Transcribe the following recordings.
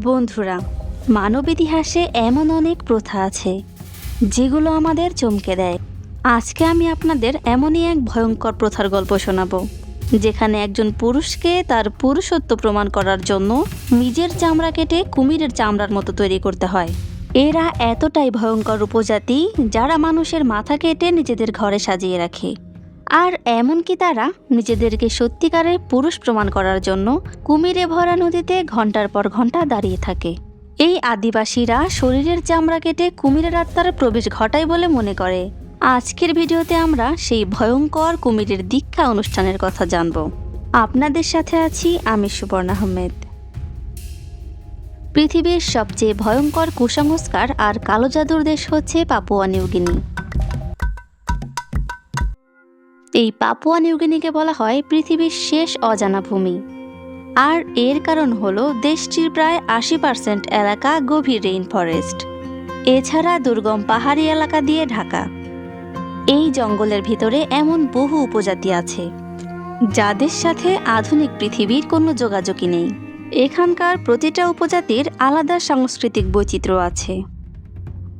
বন্ধুরা, মানব ইতিহাসে এমন অনেক প্রথা আছে, যেগুলো আমাদের চমকে দেয়। আজকে আমি আপনাদের এমনই এক ভয়ঙ্কর প্রথার গল্প শোনাবো, যেখানে একজন পুরুষকে তার পুরুষত্ব প্রমাণ করার জন্য নিজের চামড়া কেটে কুমিরের চামড়ার মতো তৈরি করতে হয়। এরা এতটাই ভয়ঙ্কর উপজাতি যারা মানুষের মাথা কেটে নিজেদের ঘরে সাজিয়ে রাখে। আর এমনকি তারা নিজেদেরকে সত্যিকারের পুরুষ প্রমাণ করার জন্য কুমিরে ভরা নদীতে ঘণ্টার পর ঘণ্টা দাঁড়িয়ে থাকে। এই আদিবাসীরা শরীরের চামড়া কেটে কুমিরের আত্মার প্রবেশ ঘটায় বলে মনে করে। আজকের ভিডিওতে আমরা সেই ভয়ঙ্কর কুমিরের দীক্ষা অনুষ্ঠানের কথা জানব। আপনাদের সাথে আছি আমি সুবর্ণ আহমেদ। পৃথিবীর সবচেয়ে ভয়ঙ্কর কুসংস্কার আর কালো জাদুর দেশ হচ্ছে পাপুয়া নিউগিনি এই পাপুয়া নিউগিনিকে বলা হয় পৃথিবীর শেষ অজানা ভূমি। আর এর কারণ হল দেশটির প্রায় আশি পার্সেন্ট এলাকা গভীর রেইন ফরেস্ট এছাড়া দুর্গম পাহাড়ি এলাকা দিয়ে ঢাকা। এই জঙ্গলের ভিতরে এমন বহু উপজাতি আছে, যাদের সাথে আধুনিক পৃথিবীর কোনো যোগাযোগই নেই। এখানকার প্রতিটা উপজাতির আলাদা সাংস্কৃতিক বৈচিত্র্য আছে।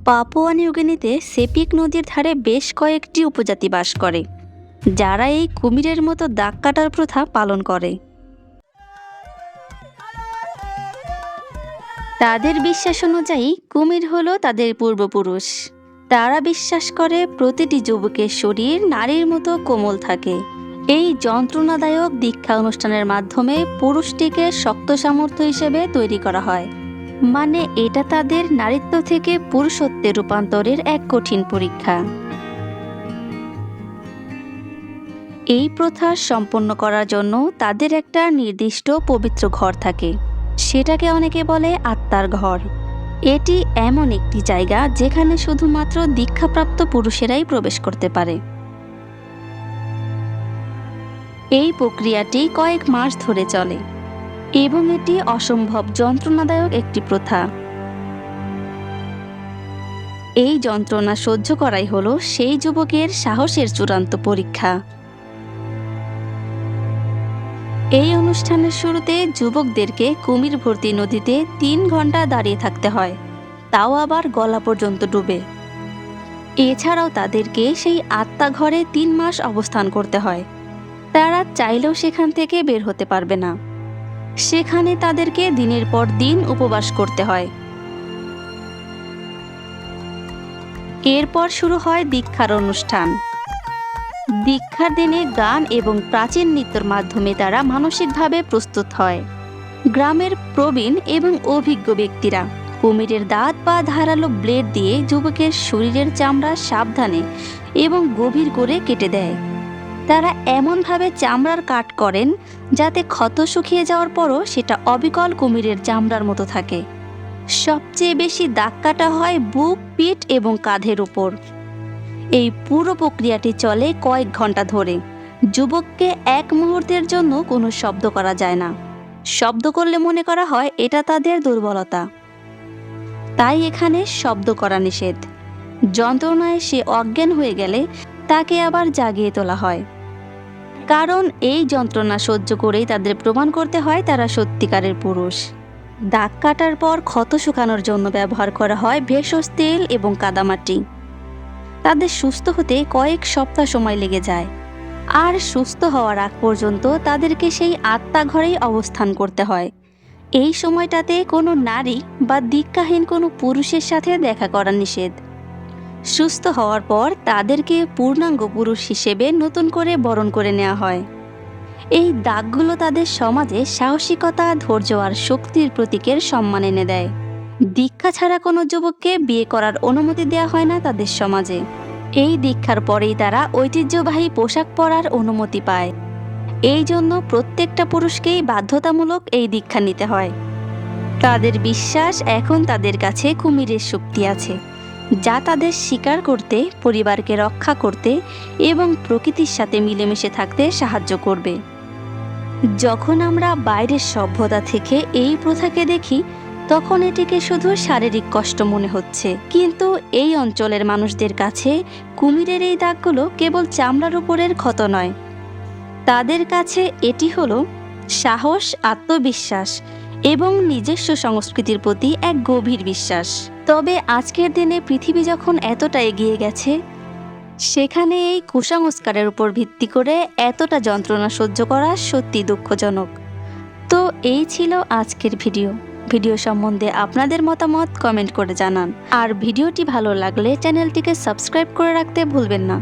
পাপুয়া নিউগিনিতে সেপিক নদীর ধারে বেশ কয়েকটি উপজাতি বাস করে। যারা এই কুমিরের মতো দাগ কাটার প্রথা পালন করে। তাদের বিশ্বাস অনুযায়ী কুমির হলো তাদের পূর্বপুরুষ। তারা বিশ্বাস করে প্রতিটি যুবকের শরীর নারীর মতো কোমল থাকে। এই যন্ত্রণাদায়ক দীক্ষা অনুষ্ঠানের মাধ্যমে পুরুষটিকে শক্ত সামর্থ্য হিসেবে তৈরি করা হয়। মানে এটা তাদের নারীত্ব থেকে পুরুষত্বে রূপান্তরের এক কঠিন পরীক্ষা। এই প্রথা সম্পন্ন করার জন্য তাদের একটা নির্দিষ্ট পবিত্র ঘর থাকে। সেটাকে অনেকে বলে আত্মার ঘর। এটি এমন একটি জায়গা যেখানে শুধুমাত্র দীক্ষাপ্রাপ্ত পুরুষেরাই প্রবেশ করতে পারে। এই প্রক্রিয়াটি কয়েক মাস ধরে চলে এবং এটি অসম্ভব যন্ত্রণাদায়ক একটি প্রথা। এই যন্ত্রণা সহ্য করাই হলো সেই যুবকের সাহসের চূড়ান্ত পরীক্ষা। এই অনুষ্ঠানের শুরুতে যুবকদেরকে কুমির ভর্তি নদীতে তিন ঘণ্টা দাঁড়িয়ে থাকতে হয়। তাও আবার গলা পর্যন্ত ডুবে। এছাড়াও তাদেরকে সেই আত্মা ঘরে তিন মাস অবস্থান করতে হয়। তারা চাইলেও সেখান থেকে বের হতে পারবে না। সেখানে তাদেরকে দিনের পর দিন উপবাস করতে হয়। এরপর শুরু হয় দীক্ষার অনুষ্ঠান। দীক্ষার দিনে গান এবং প্রাচীন নৃত্যের মাধ্যমে তারা মানসিকভাবে প্রস্তুত হয়। গ্রামের প্রবীণ এবং অভিজ্ঞ ব্যক্তিরা কুমিরের দাঁত বা ধারালো ব্লেড দিয়ে যুবকের শরীরের চামড়া সাবধানে এবং গভীর করে কেটে দেয়। তারা এমনভাবে চামড়ার কাট করেন যাতে ক্ষত শুকিয়ে যাওয়ার পরও সেটা অবিকল কুমিরের চামড়ার মতো থাকে। সবচেয়ে বেশি দাগ কাটা হয় বুক, পিঠ এবং কাঁধের উপর। এই পুরো প্রক্রিয়াটি চলে কয়েক ঘণ্টা ধরে। যুবককে এক মুহূর্তের জন্য কোনো শব্দ করা যায় না। শব্দ করলে মনে করা হয় এটা তাদের দুর্বলতা। তাই এখানে শব্দ করা নিষেধ। যন্ত্রণায় সে অজ্ঞান হয়ে গেলে তাকে আবার জাগিয়ে তোলা হয়। কারণ এই যন্ত্রণা সহ্য করেই তাদের প্রমাণ করতে হয় তারা সত্যিকারের পুরুষ। দাগ কাটার পর ক্ষত শুকানোর জন্য ব্যবহার করা হয় ভেষজ তেল এবং কাদামাটি। তাদের সুস্থ হতে কয়েক সপ্তাহ সময় লেগে যায়। আর সুস্থ হওয়ার আগ পর্যন্ত তাদেরকে সেই আত্মা ঘরেই অবস্থান করতে হয়। এই সময়টাতে কোনো নারী বা দীক্ষাহীন কোনো পুরুষের সাথে দেখা করা নিষেধ। সুস্থ হওয়ার পর তাদেরকে পূর্ণাঙ্গ পুরুষ হিসেবে নতুন করে বরণ করে নেওয়া হয়। এই দাগগুলো তাদের সমাজে সাহসিকতা, ধৈর্য আর শক্তির প্রতীকের সম্মান এনে দেয়। দীক্ষা ছাড়া কোনো যুবককে বিয়ে করার অনুমতি দেওয়া হয় না তাদের সমাজে। এই দীক্ষার পরেই তারা ঐতিহ্যবাহী পোশাক পরার অনুমতি পায়। এই জন্য প্রত্যেকটা পুরুষকেই বাধ্যতামূলক এই দীক্ষা নিতে হয়। তাদের বিশ্বাস এখন তাদের কাছে কুমিরের শক্তি আছে, যা তাদের শিকার করতে, পরিবারকে রক্ষা করতে এবং প্রকৃতির সাথে মিলেমিশে থাকতে সাহায্য করবে। যখন আমরা বাইরের সভ্যতা থেকে এই প্রথাকে দেখি তখন এটিকে শুধু শারীরিক কষ্ট মনে হচ্ছে। কিন্তু এই অঞ্চলের মানুষদের কাছে কুমিরের এই দাগগুলো কেবল চামড়ার উপরের ক্ষত নয়। তাদের কাছে এটি হলো সাহস, আত্মবিশ্বাস এবং নিজস্ব সংস্কৃতির প্রতি এক গভীর বিশ্বাস। তবে আজকের দিনে পৃথিবী যখন এতটা এগিয়ে গেছে, সেখানে এই কুসংস্কারের উপর ভিত্তি করে এতটা যন্ত্রণা সহ্য করা সত্যি দুঃখজনক। তো এই ছিল আজকের ভিডিও। ভিডিও সম্বন্ধে আপনাদের মতামত কমেন্ট করে জানান। আর ভিডিওটি ভালো লাগলে চ্যানেলটিকে সাবস্ক্রাইব করে রাখতে ভুলবেন না।